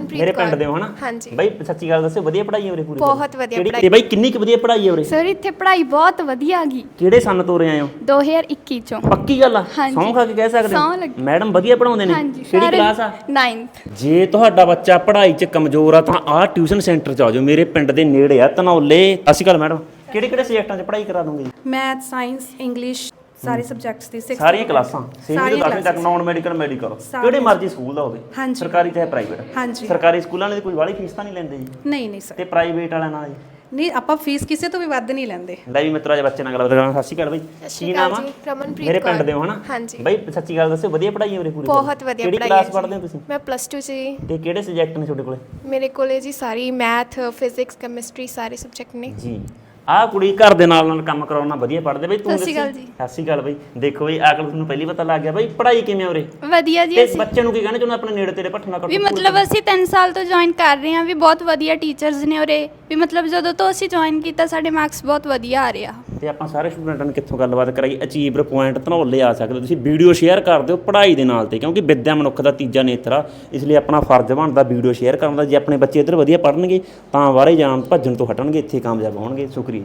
ਮੇਰੇ ਪਿੰਡ ਦੇ ਹੋ ਹਨਾ? ਹਾਂਜੀ। ਬਾਈ ਸੱਚੀ ਗੱਲ ਦੱਸਿਓ ਵਧੀਆ ਪੜ੍ਹਾਈ ਹੈ ਉਰੇ ਪੂਰੀ ਬਹੁਤ ਵਧੀਆ ਕਿਹੜੀ- ਪੜ੍ਹਾਈ। ਤੇ ਬਾਈ ਕਿੰਨੀ ਕੁ ਵਧੀਆ ਪੜ੍ਹਾਈ ਹੈ ਉਰੇ? ਸਰ ਇੱਥੇ ਪੜ੍ਹਾਈ ਬਹੁਤ ਵਧੀਆ ਗਈ ਕਿਹੜੇ ਸੰਨ ਤੋਂ ਉਰੇ ਆਏ ਹੋ? 2021 ਚੋਂ। ਪੱਕੀ ਗੱਲ ਆ। ਸੌਂ ਖਾ ਕੇ ਕਹਿ ਸਕਦੇ ਲੱਗੀ। ਮੈਡਮ ਵਧੀਆ ਪੜਾਉਂਦੇ ਨੇ? ਹਾਂਜੀ ਕਿਹੜੀ ਕਲਾਸ ਆ? 9th ਜੇ ਤੁਹਾਡਾ ਬੱਚਾ ਪੜ੍ਹਾਈ 'ਚ ਕਮਜ਼ੋਰ ਆ ਤਾਂ ਆਹ ਟਿਊਸ਼ਨ ਸੈਂਟਰ 'ਚ ਆ ਜਾਓ। ਮੇਰੇ ਪਿੰਡ ਦੇ ਨੇੜੇ ਆ ਧਨੌਲੇ। ਅਸੀਂ ਗੱਲ ਮੈਡਮ। ਕਿਹੜੇ ਕਿਹੜੇ ਸਬਜੈਕਟਾਂ 'ਚ ਪੜ੍ਹਾਈ ਕਰਾ ਦੋਗੇ? ਮੈਥ ਸਾਇੰਸ ਇੰਗਲਿਸ਼ ਸਾਰੇ ਸਬਜੈਕਟਸ ਦੀ 6 ਸਾਰੀਆਂ ਕਲਾਸਾਂ ਸੇਵੀਂ ਤੋਂ ਸਾਰੀਆਂ 10ਵੀਂ ਤੱਕ। Non medical medical. ਕਿਹੜੇ ਮਰਜ਼ੀ ਸਕੂਲ ਦਾ ਹੋਵੇ ਹਾਂਜੀ। ਸਰਕਾਰੀ ਚਾਹੇ ਪ੍ਰਾਈਵੇਟ ਹਾਂਜੀ। ਸਰਕਾਰੀ ਸਕੂਲਾਂ ਨੇ ਕੋਈ ਵਾਲੀ ਫੀਸ ਤਾਂ ਨਹੀਂ ਲੈਂਦੇ ਜੀ। ਨਹੀਂ ਨਹੀਂ ਸਰ ਤੇ ਪ੍ਰਾਈਵੇਟ ਵਾਲਿਆਂ ਨਾਲ ਜੀ। ਨਹੀਂ ਆਪਾਂ ਫੀਸ ਕਿਸੇ ਤੋਂ ਵੀ ਵੱਧ ਨਹੀਂ ਲੈਂਦੇ। ਲੈ ਵੀ ਮਿੱਤਰਾ ਜੇ ਬੱਚੇ ਨਾਲ ਗੱਲ ਕਰਾਂ ਸਤਿ ਸ਼੍ਰੀ ਅਕਾਲ ਬਾਈ। ਸ਼੍ਰੀ ਕੀ ਅਕਾਲ ਨਾਮ ਆ? ਜੀ, ਰਮਨਪ੍ਰੀਤ ਮੇਰੇ ਪਿੰਡ ਕੌਰ। ਦੇ ਹੋ ਹਨਾ? ਹਾਂਜੀ। ਬਾਈ ਸੱਚੀ ਗੱਲ ਦੱਸਿਓ ਵਧੀਆ ਪੜ੍ਹਾਈ ਹੈ ਉਰੇ ਪੂਰੀ ਬਹੁਤ ਵਧੀਆ ਕਿਹੜੀ ਪੜ੍ਹਾਈ ਕਲਾਸ ਹੈ ਪੜ੍ਹਦੇ ਹੋ। ਤੁਸੀਂ? ਮੈਂ ਪਲੱਸ 2 ਚ ਜੀ। ਤੇ ਕਿਹੜੇ ਸਬਜੈਕਟ ਨੇ ਤੁਹਾਡੇ ਕੋਲੇ? ਮੇਰੇ ਕੋਲੇ ਜੀ ਸਾਰੀ ਮੈਥ ਫਿਜ਼ਿਕਸ ਕੈਮਿਸਟਰੀ ਸਾਰੇ ਸਬਜੈਕਟ ਨੇ। ਜੀ। ਆਹ ਕੁੜੀ ਘਰ ਦੇ ਨਾਲ ਨਾਲ ਕੰਮ ਕਰਾਉਣਾ ਵਧੀਆ ਪੜ੍ਹਦੇ ਬਈ ਤੂੰ ਸਤਿ ਸ਼੍ਰੀ ਅਕਾਲ ਦੱਸੀ। ਜੀ। ਸਤਿ ਸ਼੍ਰੀ ਅਕਾਲ ਬਈ। ਦੇਖੋ ਬਈ ਆਕਲ ਤੁਹਾਨੂੰ ਪਹਿਲੀ ਪਤਾ ਲੱਗ ਗਿਆ ਬਈ ਪੜ੍ਹਾਈ ਕਿਵੇਂ ਉਰੇ? ਵਧੀਆ ਜੀ ਤੇ ਅਸੀਂ ਬੱਚੇ ਨੂੰ ਕੀ ਕਹਿਣਾ ਚਾਹੁੰਦਾ ਆਪਣੇ ਨੇੜੇ ਤੇੜੇ ਪੱਠਣਾ ਵੀ ਮਤਲਬ ਅਸੀਂ 3 ਸਾਲ ਤੋਂ ਜੁਆਇਨ ਕਰ ਰਹੇ ਹਾਂ ਵੀ ਬਹੁਤ ਵਧੀਆ ਟੀਚਰਸ ਨੇ ਉਰੇ। ਵੀ ਮਤਲਬ ਜਦੋਂ ਤੋਂ ਅਸੀਂ ਜੁਆਇਨ ਕੀਤਾ ਸਾਡੇ ਮਾਰਕਸ ਬਹੁਤ ਵਧੀਆ ਆ ਰਹੇ ਆ। ਤੇ ਆਪਾਂ ਸਾਰੇ ਸਟੂਡੈਂਟਾਂ ਨੂੰ ਕਿੱਥੋਂ ਗੱਲਬਾਤ ਕਰਾਈ ਅਚੀਵਰ ਪੁਆਇੰਟ ਧਨੌਲੇ ਆ ਸਕਦੇ ਹੋ। ਤੁਸੀਂ ਵੀਡੀਓ ਸ਼ੇਅਰ ਕਰ ਦਿਓ ਪੜ੍ਹਾਈ ਦੇ ਨਾਲ ਤੇ, ਕਿਉਂਕਿ ਵਿੱਦਿਆ ਮਨੁੱਖ ਦਾ ਤੀਜਾ ਨੇਤਰ ਆ। ਇਸ ਲਈ ਆਪਣਾ ਫਰਜ਼ ਬਣਦਾ ਵੀਡੀਓ ਸ਼ੇਅਰ ਕਰਨ ਦਾ। ਜੇ ਆਪਣੇ ਬੱਚੇ ਇੱਧਰ ਵਧੀਆ ਪੜ੍ਹਨਗੇ, ਤਾਂ ਬਾਹਰੇ ਜਾਣ ਭੱਜਣ ਤੋਂ ਹਟਣਗੇ, ਇੱਥੇ ਕਾਮਯਾਬ ਹੋਣਗੇ। ਸ਼ੁਕਰੀਆ।